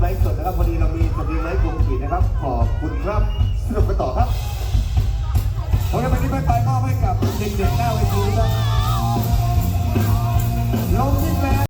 ไลฟ์สดนะครับพอดีเรามีสตรีมไลฟ์กลุ่มปิดนะครับ ขอบคุณครับสนุกไปต่อครับผมจะไปที่ไปไปมอบให้กับ